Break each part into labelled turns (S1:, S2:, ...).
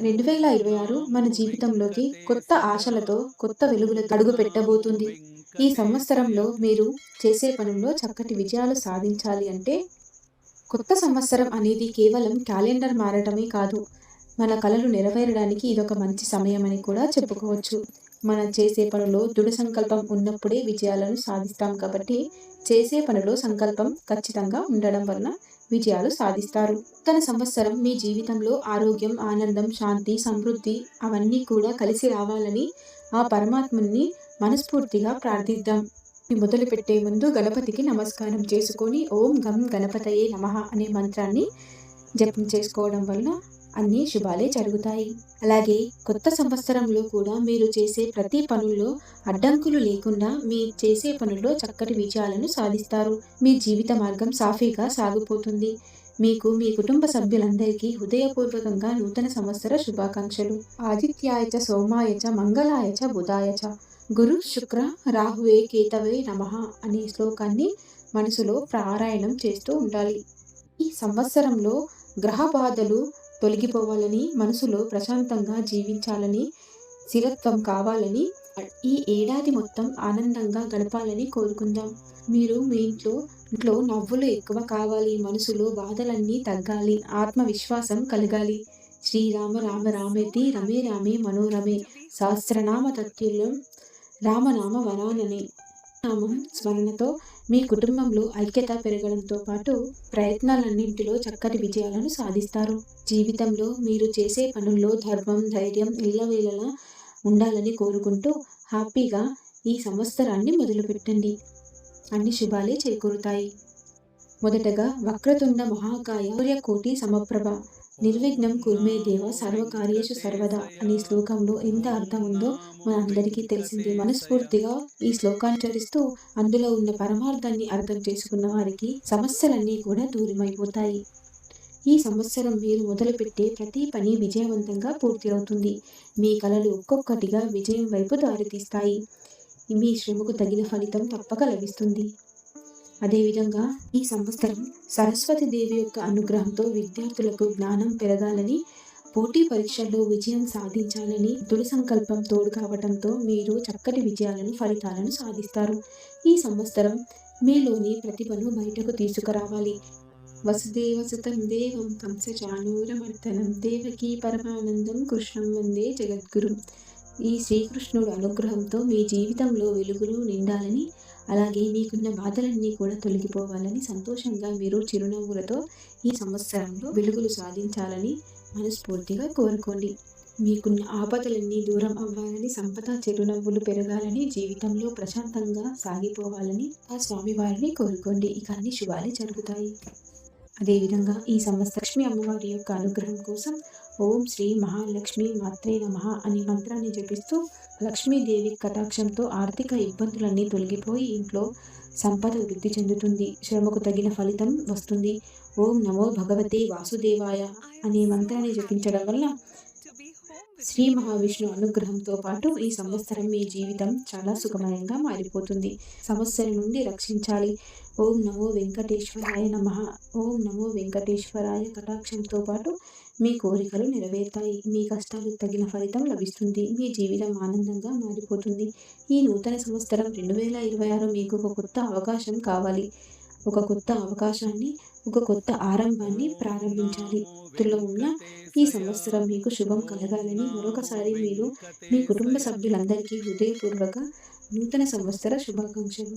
S1: రెండు వేల ఇరవై ఆరు మన జీవితంలోకి కొత్త ఆశలతో కొత్త వెలుగులతో అడుగు పెట్టబోతుంది. ఈ సంవత్సరంలో మీరు చేసే పనుల్లో చక్కటి విజయాలు సాధించాలి అంటే కొత్త సంవత్సరం అనేది కేవలం క్యాలెండర్ మారటమే కాదు. మన కళలు నెరవేరడానికి ఇదొక మంచి సమయం అని కూడా చెప్పుకోవచ్చు. మనం చేసే పనులు దృఢ సంకల్పం ఉన్నప్పుడే విజయాలను సాధిస్తాం కాబట్టి చేసే పనిలో సంకల్పం ఖచ్చితంగా ఉండడం వలన విజయాలు సాధిస్తారు. తన సంవత్సరం మీ జీవితంలో ఆరోగ్యం ఆనందం శాంతి సమృద్ధి అవన్నీ కూడా కలిసి రావాలని ఆ పరమాత్మని మనస్ఫూర్తిగా ప్రార్థిద్దాం. మొదలు పెట్టే ముందు గణపతికి నమస్కారం చేసుకొని ఓం గం గణపతయే నమ అనే మంత్రాన్ని జపం చేసుకోవడం వల్ల అన్ని శుభాలే జరుగుతాయి. అలాగే కొత్త సంవత్సరంలో కూడా మీరు చేసే ప్రతి పనుల్లో అడ్డంకులు లేకుండా మీ చేసే పనుల్లో చక్కటి విజయాలను సాధిస్తారు. మీ జీవిత మార్గం సాఫీగా సాగిపోతుంది. మీకు మీ కుటుంబ సభ్యులందరికీ హృదయపూర్వకంగా నూతన సంవత్సర శుభాకాంక్షలు. ఆదిత్యాయచ సోమాయచ మంగళాయచ బుధాయచ. గురు శుక్ర రాహువే కేతవే నమ అనే శ్లోకాన్ని మనసులో పారాయణం చేస్తూ ఉండాలి. ఈ సంవత్సరంలో గ్రహ బాధలు తొలగిపోవాలని మనసులో ప్రశాంతంగా జీవించాలని స్థిరత్వం కావాలని ఈ ఏడాది మొత్తం ఆనందంగా గడపాలని కోరుకుందాం. మీరు మీ ఇంట్లో ఇంట్లో నవ్వులు ఎక్కువ కావాలి మనసులో బాధలన్నీ తగ్గాలి ఆత్మవిశ్వాసం కలగాలి. శ్రీరామ రామ రామేతి రమే రామే మనోరమే సహస్రనామ తత్తుల్యం రామనామ వరాననే. నామం స్మరణతో మీ కుటుంబంలో ఐక్యత పెరగడంతో పాటు ప్రయత్నాలన్నింటిలో చక్కటి విజయాలను సాధిస్తారు. జీవితంలో మీరు చేసే పనుల్లో ధర్మం ధైర్యం ఇళ్ళవేళలా ఉండాలని కోరుకుంటూ హ్యాపీగా ఈ సంవత్సరాన్ని మొదలుపెట్టండి. అన్ని శుభాలే చేకూరుతాయి. మొదటగా వక్రతుండ మహాకాయ కోటి సమప్రభ నిర్విఘ్నం కుర్మే దేవ సర్వకార్యేషు సర్వదా అనే శ్లోకంలో ఎంత అర్థం ఉందో మన అందరికీ తెలిసింది. మనస్ఫూర్తిగా ఈ శ్లోకాన్ని చరిస్తూ అందులో ఉన్న పరమార్థాన్ని అర్థం చేసుకున్న వారికి సమస్యలన్నీ కూడా దూరమైపోతాయి. ఈ సంవత్సరం మీరు మొదలుపెట్టే ప్రతి పని విజయవంతంగా పూర్తి అవుతుంది. మీ కళలు ఒక్కొక్కటిగా విజయం వైపు దారితీస్తాయి. మీ శ్రమకు తగిన ఫలితం తప్పక లభిస్తుంది. అదేవిధంగా ఈ సంవత్సరం సరస్వతి దేవి యొక్క అనుగ్రహంతో విద్యార్థులకు జ్ఞానం పెరగాలని పోటీ పరీక్షల్లో విజయం సాధించాలని దృఢ సంకల్పం తోడు కావడంతో మీరు చక్కటి విజయాలను ఫలితాలను సాధిస్తారు. ఈ సంవత్సరం మీలోని ప్రతిభను బయటకు తీసుకురావాలి. వసుదేవ సుతం దేవం కంసచానూరమర్దనం దేవకీ పరమానందం కృష్ణం వందే జగద్గురు. ఈ శ్రీకృష్ణుడు అనుగ్రహంతో మీ జీవితంలో వెలుగులు నిండాలని అలాగే మీకున్న బాధలన్నీ కూడా తొలగిపోవాలని సంతోషంగా మీరు చిరునవ్వులతో ఈ సంవత్సరంలో వెలుగులు సాధించాలని మనస్ఫూర్తిగా కోరుకోండి. మీకున్న ఆపదలన్నీ దూరం అవ్వాలని సంపద చిరునవ్వులు పెరగాలని జీవితంలో ప్రశాంతంగా సాగిపోవాలని ఆ స్వామివారిని కోరుకోండి. ఇక అన్ని శుభాలే జరుగుతాయి. అదేవిధంగా ఈ సంవత్సర లక్ష్మి అమ్మవారి యొక్క అనుగ్రహం కోసం ఓం శ్రీ మహాలక్ష్మి మాత్రే నమ అనే మంత్రాన్ని జపిస్తూ లక్ష్మీదేవి కటాక్షంతో ఆర్థిక ఇబ్బందులన్నీ తొలగిపోయి ఇంట్లో సంపద వృద్ధి చెందుతుంది. శ్రమకు తగిన ఫలితం వస్తుంది. ఓం నమో భగవతే వాసుదేవాయ అనే మంత్రాన్ని జపించడం వల్ల శ్రీ మహావిష్ణు అనుగ్రహంతో పాటు ఈ సంవత్సరం మీ జీవితం చాలా సుఖమయంగా మారిపోతుంది. సమస్యల నుండి రక్షించాలి. ఓం నమో వెంకటేశ్వరాయ నమ. ఓం నమో వెంకటేశ్వరాయ కటాక్షంతో పాటు మీ కోరికలు నెరవేరుతాయి. మీ కష్టాలు తగిన ఫలితం లభిస్తుంది. మీ జీవితం ఆనందంగా మారిపోతుంది. ఈ నూతన సంవత్సరం రెండు వేల ఇరవై ఆరు మీకు ఒక కొత్త అవకాశం కావాలి. ఒక కొత్త అవకాశాన్ని ఒక కొత్త ఆరంభాన్ని ప్రారంభించాలి. వృత్తిలో ఉన్న ఈ సంవత్సరం మీకు శుభం కలగాలని మరొకసారి మీరు మీ కుటుంబ సభ్యులందరికీ హృదయపూర్వక నూతన సంవత్సర శుభాకాంక్షలు.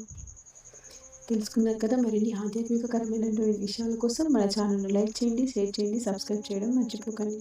S1: తెలుసుకున్నారు కదా మరిన్ని ఆధ్యాత్మికకరమైనటువంటి విషయాల కోసం మన ఛానల్ను లైక్ చేయండి షేర్ చేయండి సబ్స్క్రైబ్ చేయడం మర్చిపోకండి.